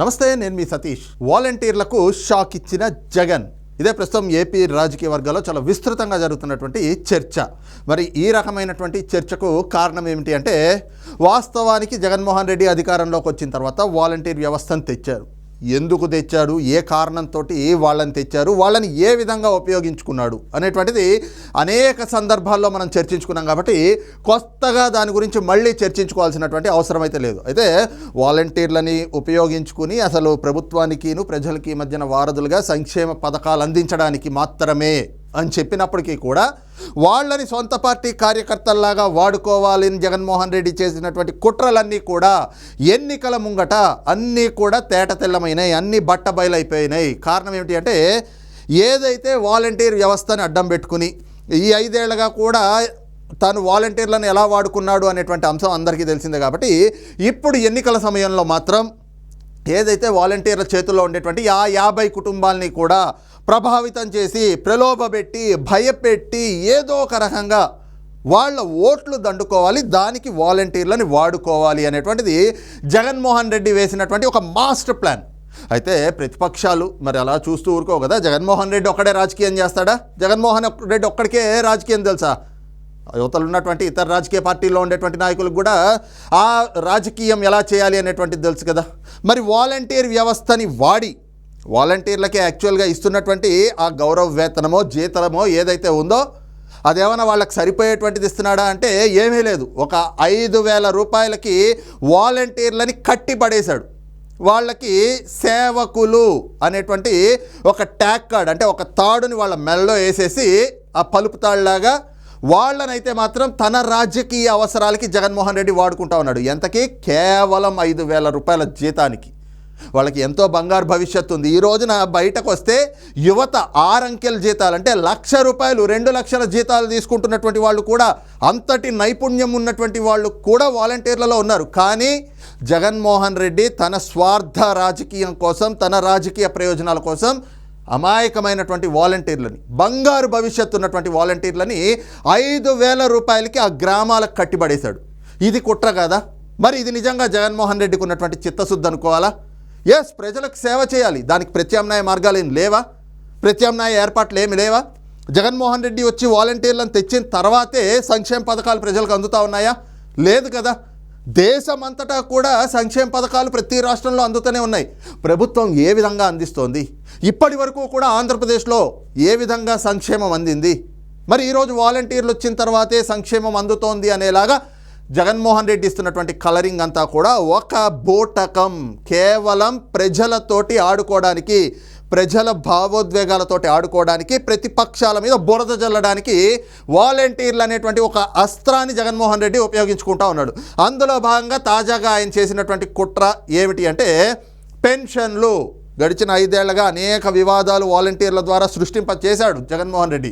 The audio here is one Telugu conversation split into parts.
నమస్తే నేను మీ సతీష్. వాలంటీర్లకు షాక్ ఇచ్చిన జగన్. ఇదే ప్రస్తుతం ఏపీ రాజకీయ వర్గాల్లో చాలా విస్తృతంగా జరుగుతున్నటువంటి చర్చ. మరి ఈ రకమైనటువంటి చర్చకు కారణం ఏమిటి అంటే వాస్తవానికి జగన్మోహన్ రెడ్డి అధికారంలోకి వచ్చిన తర్వాత వాలంటీర్ వ్యవస్థను తెచ్చారు. ఎందుకు తెచ్చాడు? ఏ కారణంతో వాళ్ళని తెచ్చారు? వాళ్ళని ఏ విధంగా ఉపయోగించుకున్నాడు? అనేటువంటిది అనేక సందర్భాల్లో మనం చర్చించుకున్నాం కాబట్టి కొత్తగా దాని గురించి మళ్ళీ చర్చించుకోవాల్సినటువంటి అవసరం అయితే లేదు. అయితే వాలంటీర్లని ఉపయోగించుకుని అసలు ప్రభుత్వానికిను ప్రజలకి మధ్యన వారధులుగా సంక్షేమ పథకాలు అందించడానికి మాత్రమే అని చెప్పినప్పటికీ కూడా వాళ్ళని సొంత పార్టీ కార్యకర్తల్లాగా వాడుకోవాలని జగన్మోహన్ రెడ్డి చేసినటువంటి కుట్రలన్నీ కూడా ఎన్నికల ముంగట అన్నీ కూడా తేట తెల్లమైనాయి అన్నీ బట్ట బయలైపోయినాయి. కారణం ఏమిటి అంటే ఏదైతే వాలంటీర్ వ్యవస్థని అడ్డం పెట్టుకుని ఈ ఐదేళ్ళుగా కూడా తాను వాలంటీర్లను ఎలా వాడుకున్నాడు అనేటువంటి అంశం అందరికీ తెలిసిందే కాబట్టి ఇప్పుడు ఎన్నికల సమయంలో మాత్రం ఏదైతే వాలంటీర్ల చేతుల్లో ఉండేటువంటి ఆ యాభై కుటుంబాలని కూడా ప్రభావితం చేసి ప్రలోభపెట్టి భయపెట్టి ఏదో ఒక రకంగా వాళ్ళ ఓట్లు దండుకోవాలి దానికి వాలంటీర్లని వాడుకోవాలి అనేటువంటిది జగన్మోహన్ రెడ్డి వేసినటువంటి ఒక మాస్టర్ ప్లాన్. అయితే ప్రతిపక్షాలు మరి అలా చూస్తూ ఊరుకో కదా జగన్మోహన్ రెడ్డి ఒక్కడే రాజకీయం చేస్తాడా? జగన్మోహన్ రెడ్డి ఒక్కడికే రాజకీయం తెలుసా? యువతలు ఉన్నటువంటి ఇతర రాజకీయ పార్టీల్లో ఉండేటువంటి నాయకులకు కూడా ఆ రాజకీయం ఎలా చేయాలి అనేటువంటిది తెలుసు కదా. మరి వాలంటీర్ వ్యవస్థని వాడి వాలంటీర్లకి యాక్చువల్గా ఇస్తున్నటువంటి ఆ గౌరవ వేతనమో జీతనమో ఏదైతే ఉందో అదేమైనా వాళ్ళకి సరిపోయేటువంటిది ఇస్తున్నాడా అంటే ఏమీ లేదు. ఒక ఐదు వేల రూపాయలకి వాలంటీర్లని కట్టి పడేశాడు. వాళ్ళకి సేవకులు అనేటువంటి ఒక ట్యాగ్ కార్డ్ అంటే ఒక తాడుని వాళ్ళ మెడలో వేసేసి ఆ పలుపు తాళ్ళలాగా వాళ్ళనైతే మాత్రం తన రాజకీయ అవసరాలకి జగన్మోహన్ రెడ్డి వాడుకుంటా ఉన్నాడు. ఎంతకీ? కేవలం ఐదు వేల రూపాయల జీతానికి. వాళ్ళకి ఎంతో బంగారు భవిష్యత్తు ఉంది. ఈ రోజున బయటకు వస్తే యువత ఆరంకెల జీతాలు అంటే లక్ష రూపాయలు రెండు లక్షల జీతాలు తీసుకుంటున్నటువంటి వాళ్ళు కూడా అంతటి నైపుణ్యం ఉన్నటువంటి వాళ్ళు కూడా వాలంటీర్లలో ఉన్నారు. కానీ జగన్మోహన్ రెడ్డి తన స్వార్థ రాజకీయం కోసం తన రాజకీయ ప్రయోజనాల కోసం అమాయకమైనటువంటి వాలంటీర్లని బంగారు భవిష్యత్తు ఉన్నటువంటి వాలంటీర్లని ఐదు వేల రూపాయలకి ఆ గ్రామాలకు కట్టిబడేశాడు ఇది కుట్ర కదా? మరి ఇది నిజంగా జగన్మోహన్ రెడ్డికి ఉన్నటువంటి చిత్తశుద్ధి అనుకోవాలా? ఎస్ ప్రజలకు సేవ చేయాలి. దానికి ప్రత్యామ్నాయ మార్గాలు ఏం లేవా? ప్రత్యామ్నాయ ఏర్పాట్లు ఏమి లేవా? జగన్మోహన్ రెడ్డి వచ్చి వాలంటీర్లను తెచ్చిన తర్వాతే సంక్షేమ పథకాలు ప్రజలకు అందుతా ఉన్నాయా? లేదు కదా. దేశమంతటా కూడా సంక్షేమ పథకాలు ప్రతి రాష్ట్రంలో అందుతూనే ఉన్నాయి. ప్రభుత్వం ఏ విధంగా అందిస్తోంది? ఇప్పటి వరకు కూడా ఆంధ్రప్రదేశ్లో ఏ విధంగా సంక్షేమం అందింది? మరి ఈరోజు వాలంటీర్లు వచ్చిన తర్వాతే సంక్షేమం అందుతోంది అనేలాగా జగన్మోహన్ రెడ్డి ఇస్తున్నటువంటి కలరింగ్ అంతా కూడా ఒక బోటకం కేవలం ప్రజలతోటి ఆడుకోవడానికి ప్రజల భావోద్వేగాలతోటి ఆడుకోవడానికి ప్రతిపక్షాల మీద బురద జల్లడానికి వాలంటీర్లు అనేటువంటి ఒక అస్త్రాన్ని జగన్మోహన్ రెడ్డి ఉపయోగించుకుంటా ఉన్నాడు. అందులో భాగంగా తాజాగా ఆయన చేసినటువంటి కుట్ర ఏమిటి అంటే పెన్షన్లు. గడిచిన ఐదేళ్ళుగా అనేక వివాదాలు వాలంటీర్ల ద్వారా సృష్టింప చేశాడు జగన్మోహన్ రెడ్డి.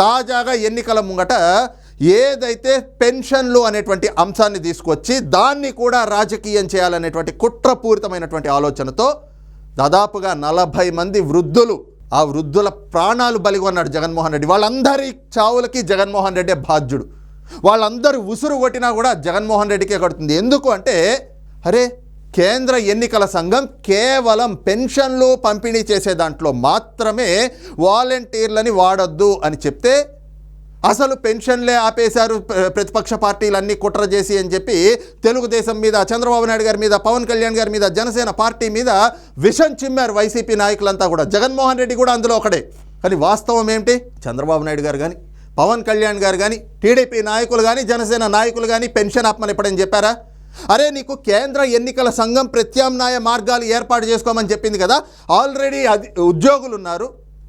తాజాగా ఎన్నికల ముంగట ఏదైతే పెన్షన్లు అనేటువంటి అంశాన్ని తీసుకొచ్చి దాన్ని కూడా రాజకీయం చేయాలనేటువంటి కుట్రపూరితమైనటువంటి ఆలోచనతో దాదాపుగా నలభై మంది వృద్ధులు ఆ వృద్ధుల ప్రాణాలు బలిగొన్నాడు జగన్మోహన్ రెడ్డి. వాళ్ళందరి చావులకి జగన్మోహన్ రెడ్డి బాధ్యుడు. వాళ్ళందరూ ఉసురు కొట్టినా కూడా జగన్మోహన్ రెడ్డికే కడుతుంది. ఎందుకు అంటే అరే కేంద్ర ఎన్నికల సంఘం కేవలం పెన్షన్లు పంపిణీ చేసే దాంట్లో మాత్రమే వాలంటీర్లని వాడొద్దు అని చెప్తే అసలు పెన్షన్లే ఆపేశారు ప్రతిపక్ష పార్టీలన్నీ కుట్ర చేసి అని చెప్పి తెలుగుదేశం మీద చంద్రబాబు నాయుడు గారి మీద పవన్ కళ్యాణ్ గారి మీద జనసేన పార్టీ మీద విషం చిమ్మారు వైసీపీ నాయకులంతా కూడా. జగన్మోహన్ రెడ్డి కూడా అందులో ఒకడే. కానీ వాస్తవం ఏమిటి? చంద్రబాబు నాయుడు గారు కానీ పవన్ కళ్యాణ్ గారు కానీ టీడీపీ నాయకులు కానీ జనసేన నాయకులు కానీ పెన్షన్ ఆపమని ఎప్పుడని చెప్పారా? అరే నీకు కేంద్ర ఎన్నికల సంఘం ప్రత్యామ్నాయ మార్గాలు ఏర్పాటు చేసుకోమని చెప్పింది కదా. ఆల్రెడీ అది ఉద్యోగులు ఉన్నారు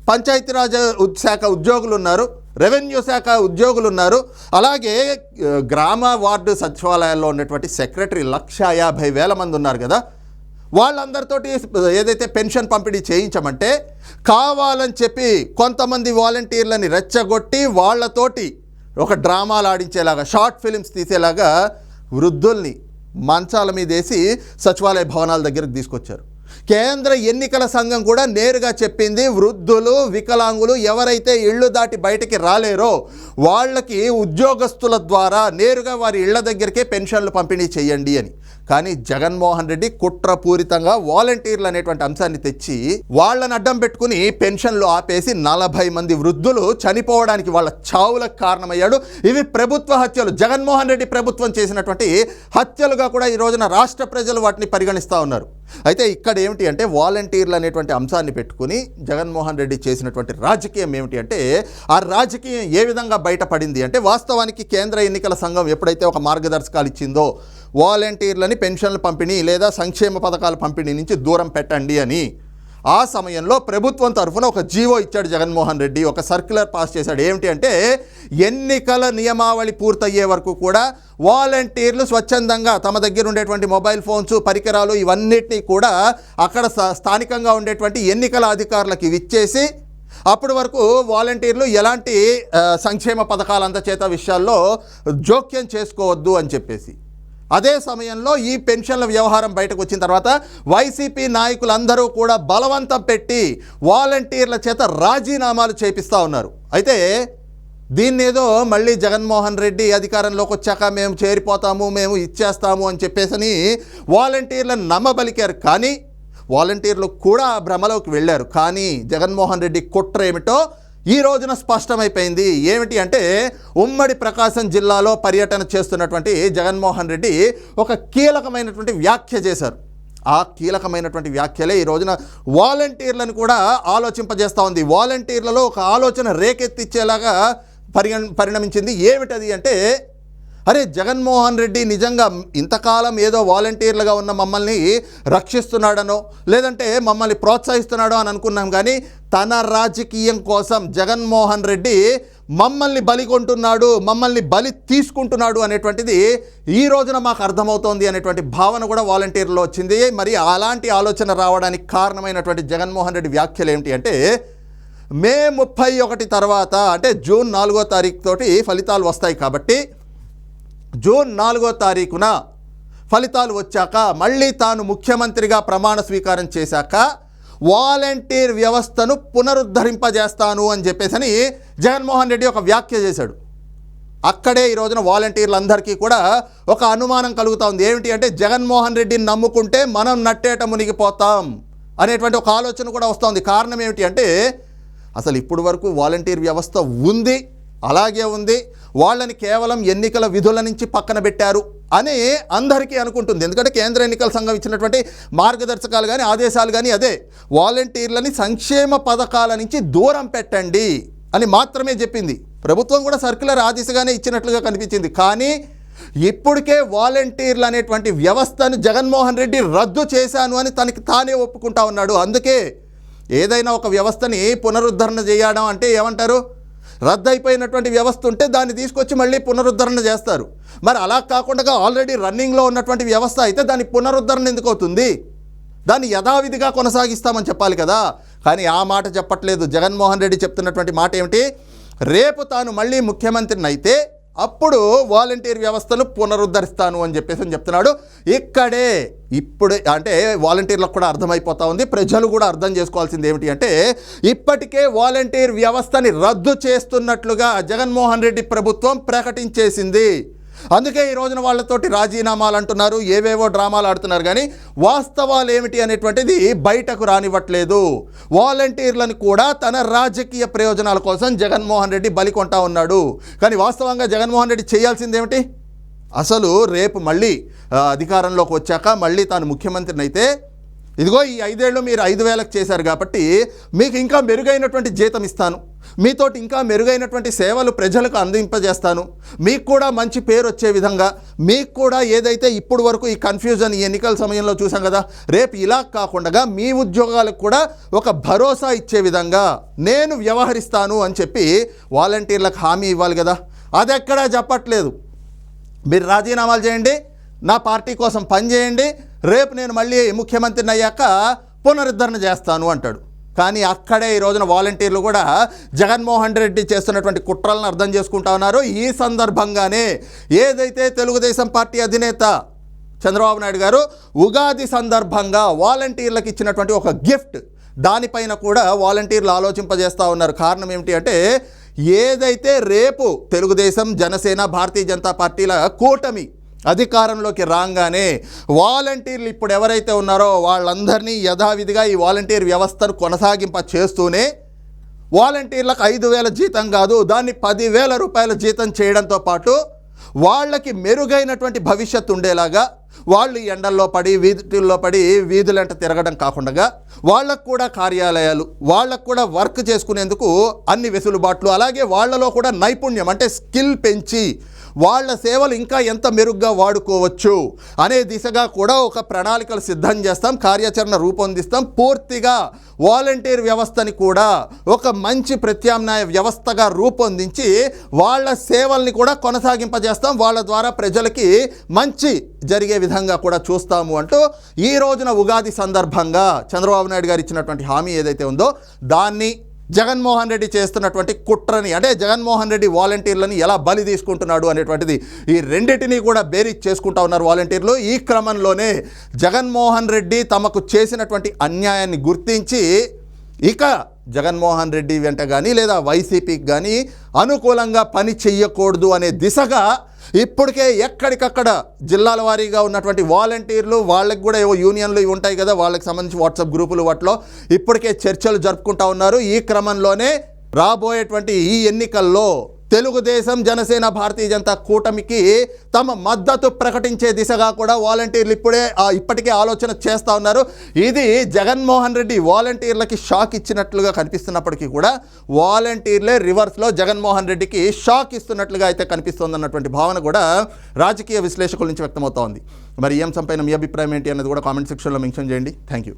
పంచాయతీరాజ్ శాఖ ఉద్యోగులు ఉన్నారు రెవెన్యూ శాఖ ఉద్యోగులు ఉన్నారు అలాగే గ్రామ వార్డు సచివాలయాల్లో ఉన్నటువంటి సెక్రటరీ లక్ష యాభై వేల మంది ఉన్నారు కదా. వాళ్ళందరితోటి ఏదైతే పెన్షన్ పంపిణీ చేయించమంటే కావాలని చెప్పి కొంతమంది వాలంటీర్లని రెచ్చగొట్టి వాళ్ళతోటి ఒక డ్రామాలు ఆడించేలాగా షార్ట్ ఫిలిమ్స్ తీసేలాగా వృద్ధుల్ని మంచాల మీద వేసి సచివాలయ భవనాల దగ్గరకు తీసుకొచ్చారు. కేంద్ర ఎన్నికల సంఘం కూడా నేరుగా చెప్పింది వృద్ధులు వికలాంగులు ఎవరైతే ఇళ్ళు దాటి బయటికి రాలేరో వాళ్ళకి ఉద్యోగస్తుల ద్వారా నేరుగా వారి ఇళ్ళ దగ్గరికే పెన్షన్లు పంపిణీ చేయండి అని. కానీ జగన్మోహన్ రెడ్డి కుట్రపూరితంగా వాలంటీర్లు అనేటువంటి అంశాన్ని తెచ్చి వాళ్ళని అడ్డం పెట్టుకుని పెన్షన్లు ఆపేసి నలభై మంది వృద్ధులు చనిపోవడానికి వాళ్ళ చావులకు కారణమయ్యాడు. ఇవి ప్రభుత్వ హత్యలు. జగన్మోహన్ రెడ్డి ప్రభుత్వం చేసినటువంటి హత్యలుగా కూడా ఈ రోజున రాష్ట్ర ప్రజలు వాటిని పరిగణిస్తూ ఉన్నారు. అయితే ఇక్కడ ఏమిటి అంటే వాలంటీర్లు అనేటువంటి అంశాన్ని పెట్టుకుని జగన్మోహన్ రెడ్డి చేసినటువంటి రాజకీయం ఏమిటి అంటే ఆ రాజకీయం ఏ విధంగా బయటపడింది అంటే వాస్తవానికి కేంద్ర ఎన్నికల సంఘం ఎప్పుడైతే ఒక మార్గదర్శకాలు ఇచ్చిందో వాలంటీర్లని పెన్షన్ల పంపిణీ లేదా సంక్షేమ పథకాల పంపిణీ నుంచి దూరం పెట్టండి అని ఆ సమయంలో ప్రభుత్వం తరఫున ఒక జీవో ఇచ్చాడు జగన్మోహన్ రెడ్డి. ఒక సర్క్యులర్ పాస్ చేశాడు. ఏమిటి అంటే ఎన్నికల నియమావళి పూర్తయ్యే వరకు కూడా వాలంటీర్లు స్వచ్ఛందంగా తమ దగ్గర ఉండేటువంటి మొబైల్ ఫోన్స్ పరికరాలు ఇవన్నిటినీ కూడా అక్కడ స్థానికంగా ఉండేటువంటి ఎన్నికల అధికారులకు ఇవి ఇచ్చేసి అప్పటి వరకు వాలంటీర్లు ఎలాంటి సంక్షేమ పథకాల చేత విషయాల్లో జోక్యం చేసుకోవద్దు అని చెప్పేసి అదే సమయంలో ఈ పెన్షన్ల వ్యవహారం బయటకు వచ్చిన తర్వాత వైసీపీ నాయకులందరూ కూడా బలవంతం పెట్టి వాలంటీర్ల చేత రాజీనామాలు చేపిస్తూ ఉన్నారు. అయితే దీన్ని ఏదో మళ్ళీ జగన్మోహన్ రెడ్డి అధికారంలోకి వచ్చాక మేము చేరిపోతాము మేము ఇచ్చేస్తాము అని చెప్పేసి వాలంటీర్లను నమ్మబలికారు. కానీ వాలంటీర్లు కూడా ఆ భ్రమలోకి వెళ్ళారు. కానీ జగన్మోహన్ రెడ్డి కుట్ర ఏమిటో ఈ రోజున స్పష్టమైపోయింది. ఏమిటి అంటే ఉమ్మడి ప్రకాశం జిల్లాలో పర్యటన చేస్తున్నటువంటి జగన్మోహన్ రెడ్డి ఒక కీలకమైనటువంటి వ్యాఖ్య చేశారు. ఆ కీలకమైనటువంటి వ్యాఖ్యలే ఈ రోజున వాలంటీర్లను కూడా ఆలోచింపజేస్తూ ఉంది. వాలంటీర్లలో ఒక ఆలోచన రేకెత్తిచ్చేలాగా పరిగణ పరిణమించింది. ఏమిటది అంటే అరే జగన్మోహన్ రెడ్డి నిజంగా ఇంతకాలం ఏదో వాలంటీర్లుగా ఉన్న మమ్మల్ని రక్షిస్తున్నాడనో లేదంటే మమ్మల్ని ప్రోత్సహిస్తున్నాడో అని అనుకున్నాం కానీ తన రాజకీయం కోసం జగన్మోహన్ రెడ్డి మమ్మల్ని బలి కొంటున్నాడు మమ్మల్ని బలి తీసుకుంటున్నాడు అనేటువంటిది ఈ రోజున మాకు అర్థమవుతోంది అనేటువంటి భావన కూడా వాలంటీర్లో వచ్చింది. మరి అలాంటి ఆలోచన రావడానికి కారణమైనటువంటి జగన్మోహన్ రెడ్డి వ్యాఖ్యలు ఏమిటి అంటే మే ముప్పై ఒకటి తర్వాత అంటే జూన్ నాలుగో తారీఖు తోటి ఫలితాలు వస్తాయి కాబట్టి జూన్ నాలుగో తారీఖున ఫలితాలు వచ్చాక మళ్ళీ తాను ముఖ్యమంత్రిగా ప్రమాణ స్వీకారం చేశాక వాలంటీర్ వ్యవస్థను పునరుద్ధరింపజేస్తాను అని చెప్పేసని జగన్మోహన్ రెడ్డి ఒక వ్యాఖ్య చేశాడు. అక్కడే ఈ రోజున వాలంటీర్లందరికీ కూడా ఒక అనుమానం కలుగుతా ఉంది. ఏమిటి అంటే జగన్మోహన్ రెడ్డిని నమ్ముకుంటే మనం నట్టేట మునిగిపోతాం అనేటువంటి ఒక ఆలోచన కూడా వస్తుంది కారణం ఏమిటి అంటే అసలు ఇప్పుడు వరకు వాలంటీర్ వ్యవస్థ ఉంది అలాగే ఉంది. వాళ్ళని కేవలం ఎన్నికల విధుల నుంచి పక్కన పెట్టారు అని అందరికీ అనుకుంటుంది. ఎందుకంటే కేంద్ర ఎన్నికల సంఘం ఇచ్చినటువంటి మార్గదర్శకాలు కానీ ఆదేశాలు కానీ అదే. వాలంటీర్లని సంక్షేమ పథకాల నుంచి దూరం పెట్టండి అని మాత్రమే చెప్పింది. ప్రభుత్వం కూడా సర్క్యులర్ ఆ దిశగానే ఇచ్చినట్లుగా కనిపించింది. కానీ ఇప్పటికే వాలంటీర్లు అనేటువంటి వ్యవస్థను జగన్మోహన్ రెడ్డి రద్దు చేశాను అని తనకి తానే ఒప్పుకుంటా ఉన్నాడు. అందుకే ఏదైనా ఒక వ్యవస్థని పునరుద్ధరణ చేయడం అంటే ఏమంటారు? రద్దయిపోయినటువంటి వ్యవస్థ ఉంటే దాన్ని తీసుకొచ్చి మళ్ళీ పునరుద్ధరణ చేస్తారు. మరి అలా కాకుండా ఆల్రెడీ రన్నింగ్లో ఉన్నటువంటి వ్యవస్థ అయితే దాని పునరుద్ధరణ ఎందుకు అవుతుంది? దాన్ని యథావిధిగా కొనసాగిస్తామని చెప్పాలి కదా. కానీ ఆ మాట చెప్పట్లేదు. జగన్మోహన్ రెడ్డి చెప్తున్నటువంటి మాట ఏమిటి? రేపు తాను మళ్ళీ ముఖ్యమంత్రిని అయితే అప్పుడు వాలంటీర్ వ్యవస్థను పునరుద్ధరిస్తాను అని చెప్పేసి అని చెప్తున్నాడు. ఇక్కడే ఇప్పుడు అంటే వాలంటీర్లకు కూడా అర్థమైపోతా ఉంది. ప్రజలు కూడా అర్థం చేసుకోవాల్సింది ఏమిటి అంటే ఇప్పటికే వాలంటీర్ వ్యవస్థని రద్దు చేస్తున్నట్లుగా జగన్మోహన్ రెడ్డి ప్రభుత్వం ప్రకటించేసింది. అందుకే ఈ రోజున వాళ్ళతోటి రాజీనామాలు అంటున్నారు ఏవేవో డ్రామాలు ఆడుతున్నారు. కానీ వాస్తవాలు ఏమిటి అనేటువంటిది బయటకు రానివ్వట్లేదు. వాలంటీర్లను కూడా తన రాజకీయ ప్రయోజనాల కోసం జగన్మోహన్ రెడ్డి బలి కొంటా ఉన్నాడు. కానీ వాస్తవంగా జగన్మోహన్ రెడ్డి చేయాల్సింది ఏమిటి? అసలు రేపు మళ్ళీ అధికారంలోకి వచ్చాక మళ్ళీ తాను ముఖ్యమంత్రిని అయితే ఇదిగో ఈ ఐదేళ్ళు మీరు ఐదు వేలకు చేశారు కాబట్టి మీకు ఇంకా మెరుగైనటువంటి జీతం ఇస్తాను. మీతోటి ఇంకా మెరుగైనటువంటి సేవలు ప్రజలకు అందింపజేస్తాను. మీకు కూడా మంచి పేరు వచ్చే విధంగా మీకు కూడా ఏదైతే ఇప్పుడు వరకు ఈ కన్ఫ్యూజన్ ఈ ఎన్నికల సమయంలో చూసాం కదా రేపు ఇలా కాకుండా మీ ఉద్యోగాలకు కూడా ఒక భరోసా ఇచ్చే విధంగా నేను వ్యవహరిస్తాను అని చెప్పి వాలంటీర్లకు హామీ ఇవ్వాలి కదా. అది ఎక్కడా చెప్పట్లేదు. మీరు రాజీనామాలు చేయండి నా పార్టీ కోసం పనిచేయండి రేపు నేను మళ్ళీ ముఖ్యమంత్రిని అయ్యాక పునరుద్ధరణ చేస్తాను అంటాడు. కానీ అక్కడే ఈ రోజున వాలంటీర్లు కూడా జగన్మోహన్ రెడ్డి చేస్తున్నటువంటి కుట్రలను అర్థం చేసుకుంటా ఉన్నారు. ఈ సందర్భంగానే ఏదైతే తెలుగుదేశం పార్టీ అధినేత చంద్రబాబు నాయుడు గారు ఉగాది సందర్భంగా వాలంటీర్లకు ఇచ్చినటువంటి ఒక గిఫ్ట్ దానిపైన కూడా వాలంటీర్లు ఆలోచింపజేస్తూ ఉన్నారు. కారణం ఏమిటి అంటే ఏదైతే రేపు తెలుగుదేశం జనసేన భారతీయ జనతా పార్టీల కూటమి అధికారంలోకి రాగానే వాలంటీర్లు ఇప్పుడు ఎవరైతే ఉన్నారో వాళ్ళందరినీ యథావిధిగా ఈ వాలంటీర్ వ్యవస్థను కొనసాగింప చేస్తూనే వాలంటీర్లకు ఐదు వేల జీతం కాదు దాన్ని పదివేల రూపాయల జీతం చేయడంతో పాటు వాళ్ళకి మెరుగైనటువంటి భవిష్యత్తు ఉండేలాగా వాళ్ళు ఎండల్లో పడి వీధుల్లో పడి వీధులంట తిరగడం కాకుండా వాళ్ళకు కూడా కార్యాలయాలు వాళ్ళకు కూడా వర్క్ చేసుకునేందుకు అన్ని వెసులుబాట్లు అలాగే వాళ్ళలో కూడా నైపుణ్యం అంటే స్కిల్ పెంచి వాళ్ళ సేవలు ఇంకా ఎంత మెరుగ్గా వాడుకోవచ్చు అనే దిశగా కూడా ఒక ప్రణాళికలు సిద్ధం చేస్తాం కార్యాచరణ రూపొందిస్తాం. పూర్తిగా వాలంటీర్ వ్యవస్థని కూడా ఒక మంచి ప్రత్యామ్నాయ వ్యవస్థగా రూపొందించి వాళ్ళ సేవల్ని కూడా కొనసాగింపజేస్తాం. వాళ్ళ ద్వారా ప్రజలకి మంచి జరిగే విధంగా కూడా చూస్తాము అంటూ ఈ రోజున ఉగాది సందర్భంగా చంద్రబాబు నాయుడు గారు ఇచ్చినటువంటి హామీ ఏదైతే ఉందో దాన్ని జగన్మోహన్ రెడ్డి చేస్తున్నటువంటి కుట్రని అంటే జగన్మోహన్ రెడ్డి వాలంటీర్లని ఎలా బలి తీసుకుంటున్నాడు అనేటువంటిది ఈ రెండింటినీ కూడా బేరీజ్ చేసుకుంటా ఉన్నారు వాలంటీర్లు. ఈ క్రమంలోనే జగన్మోహన్ రెడ్డి తమకు చేసినటువంటి అన్యాయాన్ని గుర్తించి ఇక జగన్మోహన్ రెడ్డి వెంట కానీ లేదా వైసీపీకి కానీ అనుకూలంగా పని చెయ్యకూడదు అనే దిశగా ఇప్పటికే ఎక్కడికక్కడ జిల్లాల వారీగా ఉన్నటువంటి వాలంటీర్లు వాళ్ళకి కూడా ఏవో యూనియన్లు ఇవి ఉంటాయి కదా వాళ్ళకి సంబంధించి వాట్సాప్ గ్రూపులు వాటిలో ఇప్పటికే చర్చలు జరుపుకుంటా ఉన్నారు. ఈ క్రమంలోనే రాబోయేటువంటి ఈ ఎన్నికల్లో తెలుగుదేశం జనసేన భారతీయ జనతా కూటమికి తమ మద్దతు ప్రకటించే దిశగా కూడా వాలంటీర్లు ఇప్పుడే ఇప్పటికే ఆలోచన చేస్తూ ఉన్నారు. ఇది జగన్మోహన్ రెడ్డి వాలంటీర్లకి షాక్ ఇచ్చినట్లుగా కనిపిస్తున్నప్పటికీ కూడా వాలంటీర్లే రివర్స్లో జగన్మోహన్ రెడ్డికి షాక్ ఇస్తున్నట్లుగా అయితే కనిపిస్తోందన్నటువంటి భావన కూడా రాజకీయ విశ్లేషకుల నుంచి వ్యక్తమవుతోంది మరి ఈ అంశంపైన మీ అభిప్రాయం ఏంటి అనేది కూడా కామెంట్ సెక్షన్లో మెన్షన్ చేయండి. Thank you.